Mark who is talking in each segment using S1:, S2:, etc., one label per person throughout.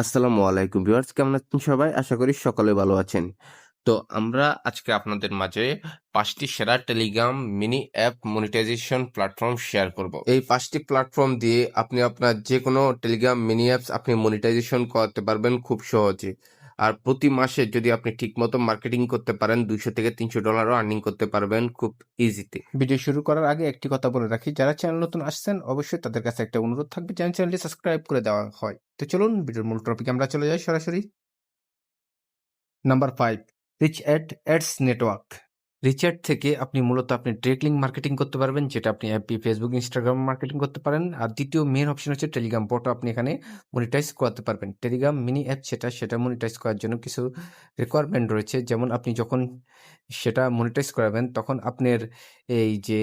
S1: আসসালামু আলাইকুম ভিউয়ার্স, কেমন আছেন সবাই? আশা করি সকলে ভালো আছেন। তো আমরা আজকে আপনাদের মাঝে পাঁচটি সেরা Telegram mini app monetization platform share করব। এই পাঁচটি প্ল্যাটফর্ম দিয়ে আপনি আপনার যে কোনো টেলিগ্রাম মিনি অ্যাপস আপনি মনিটাইজেশন করতে পারবেন খুব সহজে। আর প্রতি মাসে যদি আপনি ঠিক মতো মার্কেটিং করতে পারেন, দুইশো থেকে তিনশো ডলারও আর্নিং করতে পারবেন খুব ইজিতে
S2: ভিডিও শুরু করার আগে একটি কথা বলে রাখি, যারা চ্যানেল নতুন আসছেন, অবশ্যই তাদের কাছে একটা অনুরোধ থাকবে যেন চ্যানেলটি সাবস্ক্রাইব করে দেওয়া হয়। তো চলুন, ভিডিওর মূল টপিকে আমরা চলে যাই সরাসরি। Number five rich at ads network Richard থেকে আপনি মূলত আপনি লিঙ্ক মার্কেটিং করতে পারবেন, যেটা আপনি অ্যাপি ফেসবুক ইনস্টাগ্রাম মার্কেটিং করতে পারেন। আর দ্বিতীয় মেন অপশন হচ্ছে টেলিগ্রাম বটও আপনি এখানে মনিটাইজ করাতে পারবেন। টেলিগ্রাম মিনি অ্যাপ সেটা সেটা মনিটাইজ করার জন্য কিছু রিকোয়ারমেন্ট রয়েছে। যেমন আপনি যখন সেটা মনিটাইজ করাবেন, তখন আপনার এই যে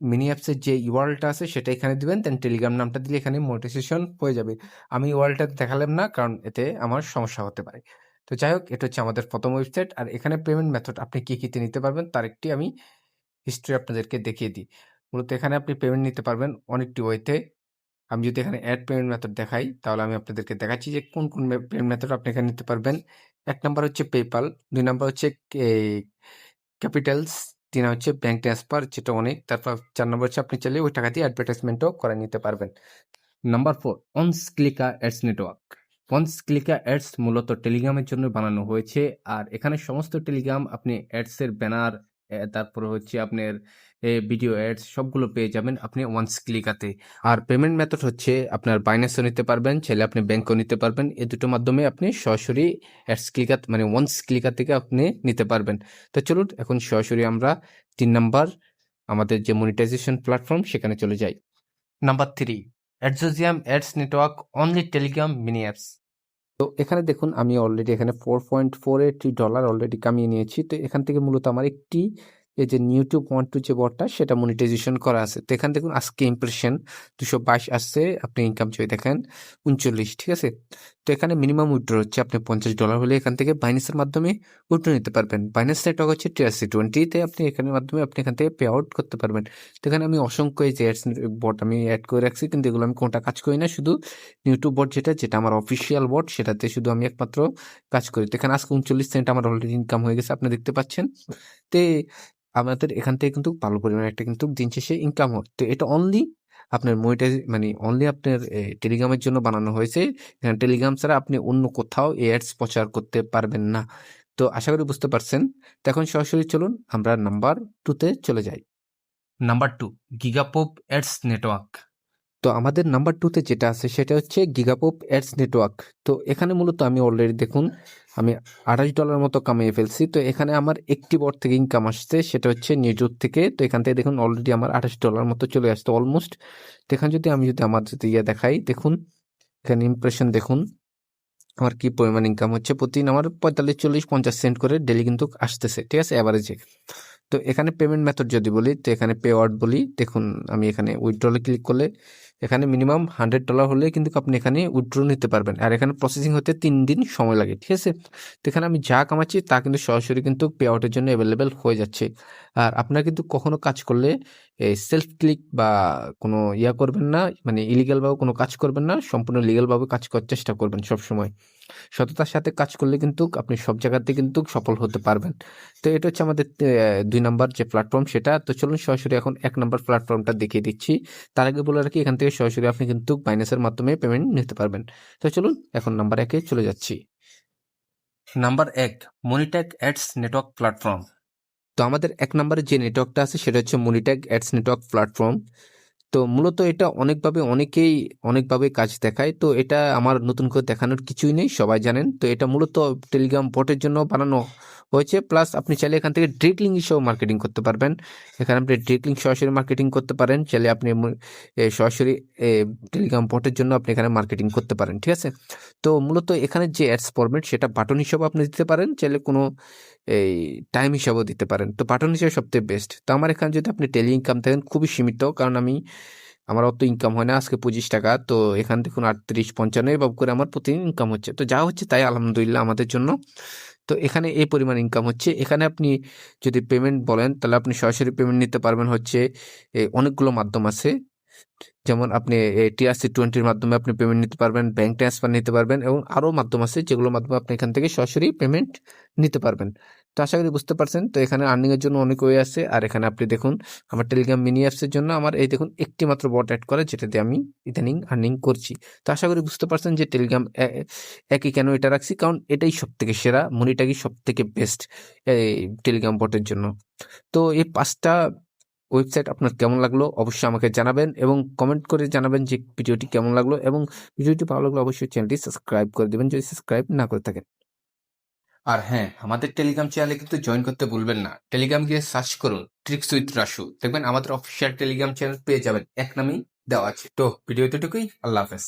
S2: মিনি অ্যাপসের যে ইউআরএলটা আছে, সেটা এখানে দিবেন দেন টেলিগ্রাম নামটা দিলে এখানে মনিটাইজেশন হয়ে যাবে। আমি ইউআরএলটা দেখালাম না, কারণ এতে আমার সমস্যা হতে পারে। তো যাই হোক, এটা হচ্ছে আমাদের প্রথম ওয়েবসাইট আর এখানে পেমেন্ট মেথড আপনি কী কিতে নিতে পারবেন তার একটি আমি হিস্ট্রি আপনাদেরকে দেখিয়ে দিই। মূলত এখানে আপনি পেমেন্ট নিতে পারবেন অনেকটি ওয়েতে আমি যদি এখানে অ্যাড পেমেন্ট মেথড দেখাই, তাহলে আমি আপনাদেরকে দেখাচ্ছি যে কোন কোন পেমেন্ট মেথড আপনি এখানে নিতে পারবেন। এক নাম্বার হচ্ছে পেপাল দুই নাম্বার হচ্ছে ক্যাপিটালস তিন হচ্ছে ব্যাঙ্ক ট্রান্সফার যেটা অনেক। তারপর চার নম্বর হচ্ছে আপনি চাইলে ওই টাকা দিয়ে অ্যাডভার্টাইজমেন্টও করে নিতে পারবেন। Number four Onclicka ads network Onclicka ads মূলত টেলিগ্রামের জন্য বানানো হয়েছে? আর এখানে সমস্ত টেলিগ্রাম আপনি অ্যাডসের ব্যানার তারপর হচ্ছে আপনার ভিডিও অ্যাডস সবগুলো পেয়ে যাবেন আপনি ওয়ান্স ক্লিকাতে। আর পেমেন্ট মেথড হচ্ছে আপনার বাইন্যান্সও নিতে পারবেন, চাইলে আপনি ব্যাংকও নিতে পারবেন। এই দুটোর মাধ্যমে আপনি সরাসরি অ্যাডস ক্লিকাত মানে ওয়ান্স ক্লিকা থেকে আপনি নিতে পারবেন। তো চলুন এখন সরাসরি আমরা তিন নাম্বার আমাদের যে মনিটাইজেশন প্ল্যাটফর্ম সেখানে চলে যাই। Number three অ্যাডজোজিয়াম ads network only Telegram mini apps তো এখানে দেখুন, আমি অলরেডি এখানে four point four eighty dollar already কামিয়ে নিয়েছি। তো এখান থেকে মূলত আমার একটি, এই যে ইউটিউব ওয়ান টু যে বটটা সেটা মনিটাইজেশন করা আছে। তো এখানে দেখুন, আজকে ইমপ্রেশন দুশো বাইশ আসছে। আপনি ইনকাম যদি দেখেন, উনচল্লিশ, ঠিক আছে? তো এখানে মিনিমাম উইড্রো হচ্ছে, আপনি পঞ্চাশ ডলার হলে এখান থেকে বাইন্যান্সের মাধ্যমে উইড্রো নিতে পারবেন। বাইন্যান্স নেটওয়ার্ক হচ্ছে টিআরসি টোয়েন্টিতে আপনি এখানের মাধ্যমে আপনি এখান থেকে পে আউট করতে পারবেন। তো এখানে আমি অসংখ্য এই যে বট আমি অ্যাড করে রাখছি, কিন্তু এগুলো আমি কোনটা কাজ করি না, শুধু ইউটিউব বট যেটা যেটা আমার অফিসিয়াল বট সেটাতে শুধু আমি একমাত্র কাজ করি। তো এখানে আজকে উনচল্লিশ সেন্ট আমার অলরেডি ইনকাম হয়ে গেছে, আপনি দেখতে পাচ্ছেন। তে আমাদের এখান থেকে কিন্তু ভালো পরিমাণে একটা কিন্তু দিন শেষে ইনকাম হয়। তো এটা অনলি আপনার মনিটাইজ মানে অনলি আপনার টেলিগ্রামের জন্য বানানো হয়েছে। এখানে টেলিগ্রাম ছাড়া আপনি অন্য কোথাও এই অ্যাডস প্রচার করতে পারবেন না। তো আশা করি বুঝতে পারছেন। তো এখন সরাসরি চলুন, আমরা নাম্বার টুতে চলে যাই। Number two GigaPub ads network তো আমাদের নাম্বার টুতে যেটা আছে সেটা হচ্ছে গিগাপোপ অ্যাডস নেটওয়ার্ক তো এখানে মূলত আমি অলরেডি দেখুন, আমি আঠাশ ডলার মতো কামিয়ে ফেলছি। তো এখানে আমার একটি বট থেকে ইনকাম আসছে, সেটা হচ্ছে নিউজুর থেকে। তো এখান থেকে দেখুন অলরেডি আমার আঠাশ ডলার মতো চলে আসছে অলমোস্ট তো এখানে যদি আমি যদি আমার যদি ইয়ে দেখাই, দেখুন, এখানে ইমপ্রেশন দেখুন, আমার কি পরিমাণ ইনকাম হচ্ছে? প্রতিদিন আমার পঁয়তাল্লিশ, চল্লিশ, পঞ্চাশ সেন্ট করে ডেলি কিন্তু আসতেছে, ঠিক আছে? অ্যাভারেজে তো এখানে পেমেন্ট মেথড যদি বলি, তো এখানে পে আউট বলি, দেখুন আমি এখানে উইথড্রলে ক্লিক করলে এখানে মিনিমাম হান্ড্রেড ডলার হলে কিন্তু আপনি এখানে উইথড্র নিতে পারবেন। আর এখানে প্রসেসিং হতে তিন দিন সময় লাগে, ঠিক আছে? তো এখানে আমি যা কামাচ্ছি তা কিন্তু সরাসরি কিন্তু পে আউটের জন্য অ্যাভেলেবেল হয়ে যাচ্ছে। আর আপনার কিন্তু কখনো কাজ করলে এই সেলফ ক্লিক বা কোনো ইয়া করবেন না মানে ইলিগালভাবে কোনো কাজ করবেন না, সম্পূর্ণ লিগালভাবে কাজ করার চেষ্টা করবেন সবসময়। সততার সাথে কাজ করলে কিন্তু আপনি সব জায়গাতে কিন্তু সফল হতে পারবেন। তো এটা হচ্ছে আমাদের দুই নাম্বার যে প্ল্যাটফর্ম সেটা। তো চলুন সরাসরি এখন এক নাম্বার প্ল্যাটফর্মটা দেখিয়ে দিচ্ছি। তার আগে বলে রাখি এখান থেকে সরাসরি আপনি কিন্তু বাইন্যান্সের মাধ্যমে পেমেন্ট নিতে পারবেন। তো চলুন এখন নাম্বার একে চলে যাচ্ছি। নাম্বার এক মনিট্যাগ অ্যাডস নেটওয়ার্ক প্ল্যাটফর্ম তো আমাদের এক নম্বরে যে নেটওয়ার্কটা আছে সেটা হচ্ছে মনিট্যাগ অ্যাডস নেটওয়ার্ক প্ল্যাটফর্ম তো মূলত এটা অনেকভাবে অনেকেই অনেকভাবে কাজ দেখায়। তো এটা আমার নতুন করে দেখানোর কিছুই নেই, সবাই জানেন। তো এটা মূলত টেলিগ্রাম বটের জন্য বানানো হয়েছে। প্লাস আপনি চাইলে এখান থেকে ডিরেক্ট লিঙ্ক হিসেবে মার্কেটিং করতে পারবেন। এখানে আপনি ডিরেক্ট লিঙ্ক সরাসরি মার্কেটিং করতে পারেন। চাইলে আপনি সরাসরি টেলিগ্রাম বটের জন্য আপনি এখানে মার্কেটিং করতে পারেন, ঠিক আছে? তো মূলত এখানে যে অ্যাডস ফরম্যাট সেটা বাটন হিসেবে আপনি দিতে পারেন। চাইলে কোনো এই টাইম হিসাবেও দিতে পারেন। তো বাটন হিসেবে সবথেকে বেস্ট তো আমার এখানে যদি আপনি টেলি ইনকাম থাকেন, খুবই সীমিত। কারণ আমি, আমার অত ইনকাম হয় না। আজকে পঁচিশ টাকা। তো এখান দেখুন আটত্রিশ, পঞ্চান্ন, এভাবে করে আমার প্রতিদিন ইনকাম হচ্ছে। তো যা হচ্ছে তাই আলহামদুলিল্লাহ আমাদের জন্য। তো এখানে এই পরিমাণ ইনকাম হচ্ছে। এখানে আপনি যদি পেমেন্ট বলেন, তাহলে আপনি সরাসরি পেমেন্ট নিতে পারবেন হচ্ছে অনেকগুলো মাধ্যম আছে। যেমন আপনি টিআরসি টোয়েন্টির মাধ্যমে আপনি পেমেন্ট নিতে পারবেন ব্যাঙ্ক ট্রান্সফার নিতে পারবেন এবং আরও মাধ্যম আছে যেগুলোর মাধ্যমে আপনি এখান থেকে সরাসরি পেমেন্ট নিতে পারবেন। তো আশা করি বুঝতে পারছেন। তো এখানে আর্নিংয়ের জন্য অনেক ওয়ে আছে। আর এখানে আপনি দেখুন, আমার টেলিগ্রাম মিনি অ্যাপসের জন্য আমার এই দেখুন একটি মাত্র বট অ্যাড করে যেটাতে আমি ইদানিং আর্নিং করছি। তো আশা করি বুঝতে পারছেন যে টেলিগ্রাম একই কেন এটা রাখছি? কারণ এটাই সব থেকে সেরা মনিটাকি সব থেকে বেস্ট এই টেলিগ্রাম বটের জন্য। তো এই পাঁচটা ওয়েবসাইট আপনার কেমন লাগল অবশ্যই আমাকে জানাবেন এবং কমেন্ট করে জানাবেন যে ভিডিওটি কেমন লাগল এবং ভিডিওটি ভালো লাগল অবশ্যই চ্যানেলটি সাবস্ক্রাইব করে দেবেন। যদি সাবস্ক্রাইব না করে থাকেন।
S1: আর হ্যাঁ আমাদের টেলিগ্রাম চ্যানেলে কিন্তু জয়েন করতে ভুলবেন না। টেলিগ্রাম গিয়ে সার্চ করুন ট্রিক্স উইথ রাসু দেখবেন আমাদের অফিসিয়াল টেলিগ্রাম চ্যানেল পেয়ে যাবেন। এক নামেই দেওয়া আছে। তো ভিডিও টুকুই আল্লাহ হাফেজ।